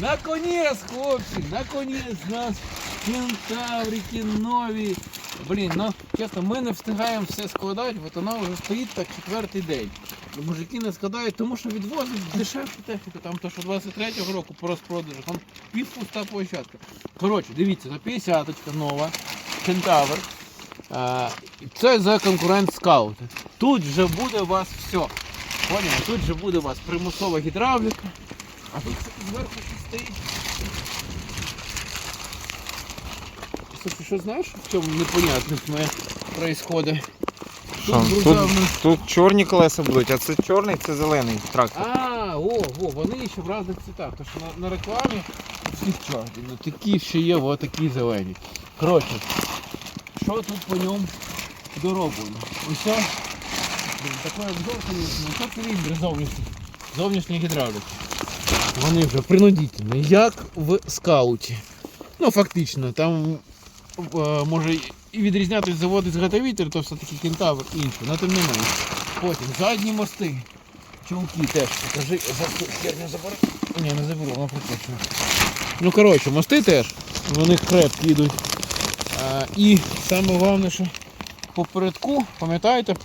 наконец, хлопці, наконец нас кентаврики нові. Блін, ну чесно, ми не встигаємо все складати, от вона вже стоїть так четвертий день. Мужики не складають, тому що відвозять дешевшу техніку, там то, що 23-го року по розпродажу, там півпуста площадка. Коротше, дивіться, на 50 нова, кентавр. А, це за конкурент скаут. Тут вже буде у вас все. Поняли? Тут вже буде у вас примусова гідравліка. А тут зверху стоїть. Слушай, що знаєш, в чому непонятність моє происходить? Що, Тут тут, чорні колеса будуть, а це чорний, це зелений трактор. А, о, о, вони ще в різних цвітах. Тому що на, на рекламі всі чорні, ну такі ще є, о, такі зелені. Коротше, що тут по ньому дороблено? Усе, такий обзор, звісно, ну це циліндри зовнішні, зовнішні гідравліки. Вони вже принудительні, як в скауті. Ну, фактично, там е, може і відрізнятися завод зготовитель, то все-таки кентавр інший, але тим не менше. Потім задні мости. Чулки теж покажи, херню забери. Ні, не заберу, вона прикручена. Ну коротше, мости теж, вони крепкі йдуть. А, і саме головне, що попередку, пам'ятаєте,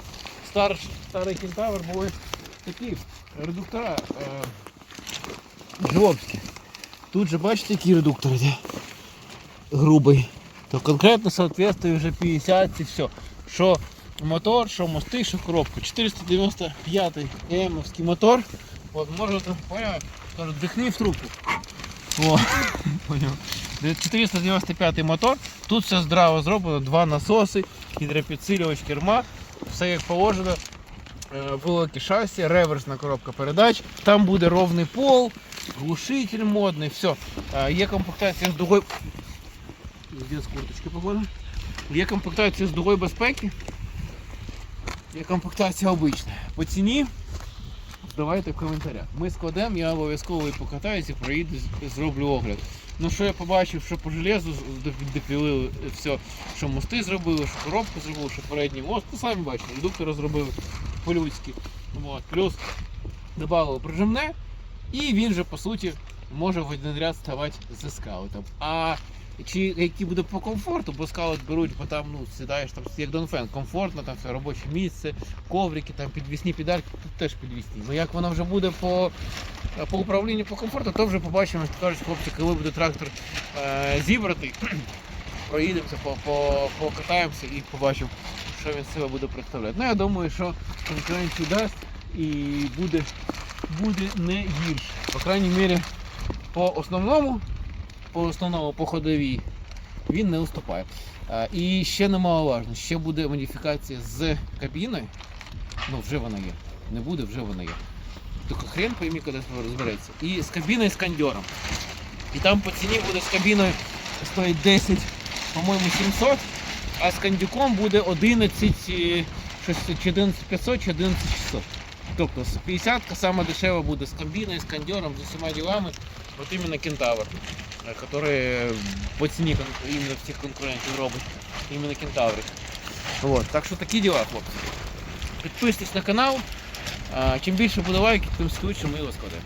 стар, старий кентавр були такі редуктора е. Тут же бачите, які редуктори йде. Грубий. То конкретно соответствує вже 50 і все. Що мотор, що мости, що коробка. 495 ЕМовський мотор. От можете, поняв, кажуть, дихни в трубку. О, поняв. 495 мотор. Тут все здраво зроблено, два насоси, гідропідсилювач керма, все як положено. Е, Велике шасі, реверсна коробка передач. Там буде ровний пол, глушитель модний, все. Е, Є комплектація з дугою. Де з погода? Є комплектація з дугою безпеки. Є комплектація обична. По ціні давайте в коментарях. Ми складемо, я обов'язково і покатаюся, проїду, зроблю огляд. Ну що я побачив, що по железу допілили все, що мости зробили, що коробку зробили, що передній мост. Ну самі бачите, редуктори зробили по-людськи. Плюс додали прижимне, і він же по суті може в один ряд ставати за скаутом. А чи які буде по комфорту, бо скаут беруть, бо там ну, сідаєш там як Донфен, комфортно, там все робоче місце, коврики, там підвісні педальки, тут теж підвісні. Ну як воно вже буде по, по управлінню по комфорту, то вже побачимо, що кажуть хлопці, коли буде трактор е, зібратий, проїдемося, по, по, покатаємося і побачимо, що він з себе буде представляти. Ну я думаю, що конкуренцію дасть і буде, буде не гірше. По крайній мірі, по основному по основному по ходовій він не уступає. І ще немаловажно, ще буде модифікація з кабіною. Ну, вже вона є. Не буде, вже вона є. Тільки хрен поймі, коли розбереться. І з кабіною з кондьором. І там по ціні буде з кабіною стоїть 10, по-моєму, 700, а з кондюком буде 11, е, щось, чи 11500 чи 11600. Тобто з 50 сама дешева буде з кабіною, з кондьором, з усіма ділами. От іменно кентавр, який который по ціні іменно всіх конкурентів робить. Іменно кентаври. Вот. Так що такі діла, хлопці. Підписуйтесь на канал. Чим більше буде лайків, тим швидше ми його складемо.